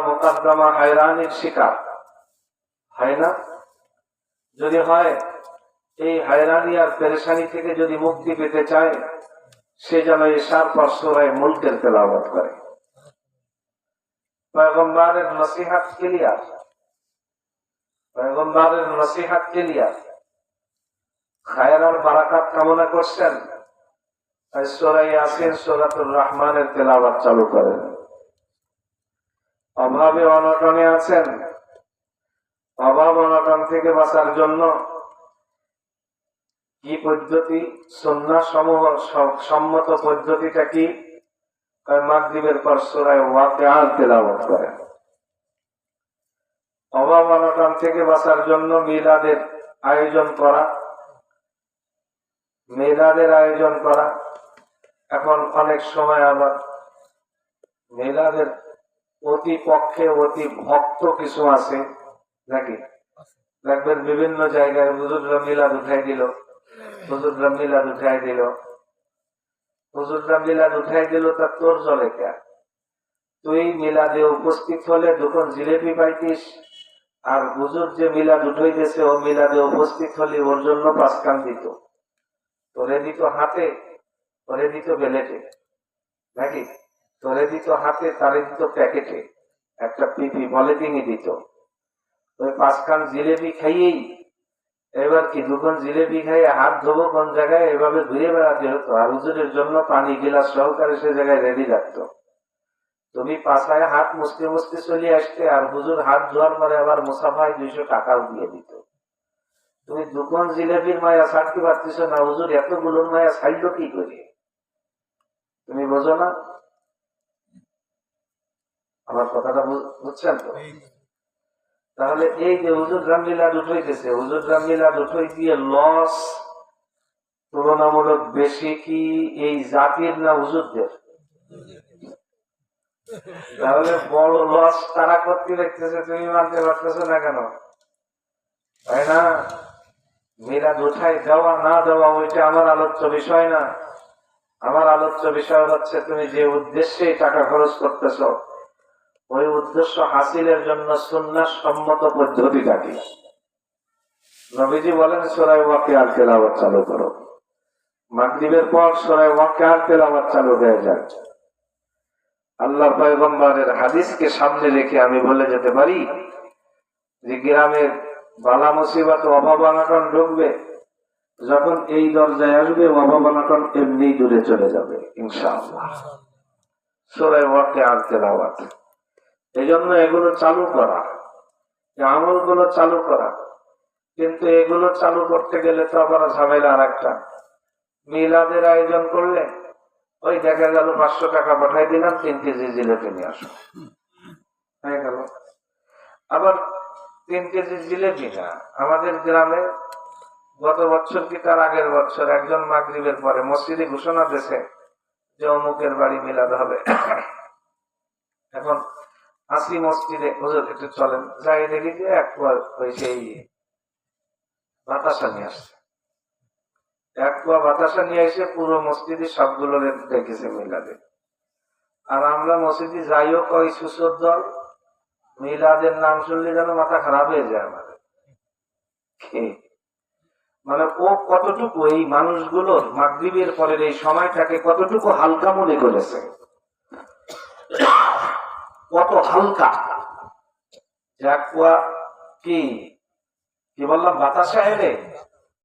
মোকাবলা মোকাদ্দমা হায়রানির শিকার। হয় না? যদি হয়, এই হায়রানি আর পেরেশানি থেকে যদি মুক্তি পেতে চায়, সে যেন এসার পর সোরায় মুলকের তেলাবত করে। পয়গম্বরের নসিহাত ক্লিয়ার। পয়গম্বরের নসিহাত ক্লিয়ার। খায়ের আর বারাকাত কামনা করছেন। সোরাই আসেন সোরাতুর রহমানের তেলাবাত চালু করেন। অভাবে অনটনে আছেন। অভাব অনটন থেকে বাঁচার জন্য কি পদ্ধতি? সন্না সমূহ সম্মত পদ্ধতিটা কি? মাগরিবের পর সোরায় ওয়াকিআত তেলাওয়াত করেন অভাব অনটন থেকে বাঁচার জন্য মিলাদের আয়োজন করা। মিলাদের আয়োজন করা। এখন অনেক সময় আবার মিলাদের অতি পক্ষে অতি ভক্ত কিছু আছে নাকি? দেখবেন বিভিন্ন জায়গায় হুজুররা মিলাদ উঠাই দিল। হুজুররা মিলাদ উঠাই দিল। হুজুররা মিলাদ উঠাই দিল, তা তোর জলে কে? তুই মিলাদে উপস্থিত হলে যখন জিলেপি পাইতিস, আর হুজুর যে মিলাদ উঠাইতেছে, ও মিলাদে উপস্থিত হলে ওর জন্য পাঁচ পাঁচকান দিত। তোরে দিত হাতে, তোরে দিত বেলেটে। নাকি? তোরে দিত হাতে তারে দিত প্যাকেটে একটা পিপি পলিথিনই দিত। ওই পাঁচখান জিলেপি খাইয়েই, এবার কি দুখন জিলেপি খাইয়ে হাত ধোবো কোন জায়গায়? এভাবে ঘুরে বেড়াতে হতো আর হুজুরের জন্য পানি গিলাস সহকারে সে জায়গায় রেডি রাখতো। তুমি পাশায় হাত মুছতে মুছতে চলে আসতে আর হুজুর হাত ধোয়ার পরে আবার মুসাফায় দুইশো টাকাও দিয়ে দিত। তুমি দুখন জিলেপির মায়া ছাড়তে পারতেছ না, হুজুর এতগুলোর মায়া ছাড়লো কি করে? তুমি বোঝো না? আমার কথাটা বুঝছেন তো? তাহলে এই যে হুজুর রামলীলা উঠাইতেছে হুজুর রামলীলা উঠাই দিয়ে লস তুলনামূলক বেশি কি এই জাতির না হুজুরদের? তাহলে বড় লস তারা করতে দেখতেছে তুমি মানতে পারতেছো না কেন? তাই না? মিলাদ উঠাই দেওয়া না দেওয়া ওইটা আমার আলোচ্য বিষয় না। আমার আলোচ্য বিষয় হচ্ছে তুমি যে উদ্দেশ্যে টাকা খরচ করতেছ ওই উদ্দেশ্য হাসিলের জন্য সুন্নাহ সম্মত পদ্ধতি কি নবীজি বলেন সোরাই ওয়াকে আর তেলাওয়াত চালু করো। মাগরিবের পর সোরাই ওয়াকে আর তেলাওয়াত চালু হয়ে যায় আল্লাহ পয়গম্বরের হাদিসকে সামনে রেখে আমি বলে যেতে পারি যে গ্রামের বালা মুসিবত অভাব অনটন ঢুকবে। যখন এই দরজায় আসবে অভাব অনটন এমনি দূরে চলে যাবে, ইনশাআল্লাহ। সোরাই ওয়াকে আর তেলাওয়াত। এই জন্য এগুলো চালু করা। এই আমলগুলো চালু করা। কিন্তু এগুলো চালু করতে গেলে তো আবার ঝামেলা আর একটা মিলাদের আয়োজন করলে, ওই দেখা গেল পাঁচশো টাকা পাঠাই দিলাম, তিন কেজি জিলেপি নিয়ে আসো। হয়ে গেল। আবার তিন কেজি জিলেপি না। আমাদের গ্রামে গত বছর কি তার আগের বছর একজন মাগরিবের পরে মসজিদে ঘোষণা দিয়েছে যে অমুকের বাড়ি মিলাদ হবে। এখন আসি মসজিদে হুজুর একটু চলেন, যাই দেখি যে এক কুয়া ওই সেই বাতাসা নিয়ে আসছে। এক কুয়া বাতাসা নিয়ে এসে পুরো মসজিদে সবগুলো দেখেছে মিলাদে। আর আমরা মসজিদে যাইও কই সুসর দল, মিলাদের নাম শুনলে যেন মাথা খারাপ হয়ে যায় আমাদের? মানে ও কতটুকু, এই মানুষগুলোর মাগরিবের পরের এই সময়টাকে কতটুকু হালকা মনে করেছে? কত হালকা। যে এক কুয়া কি বললাম? বাতাসে এনে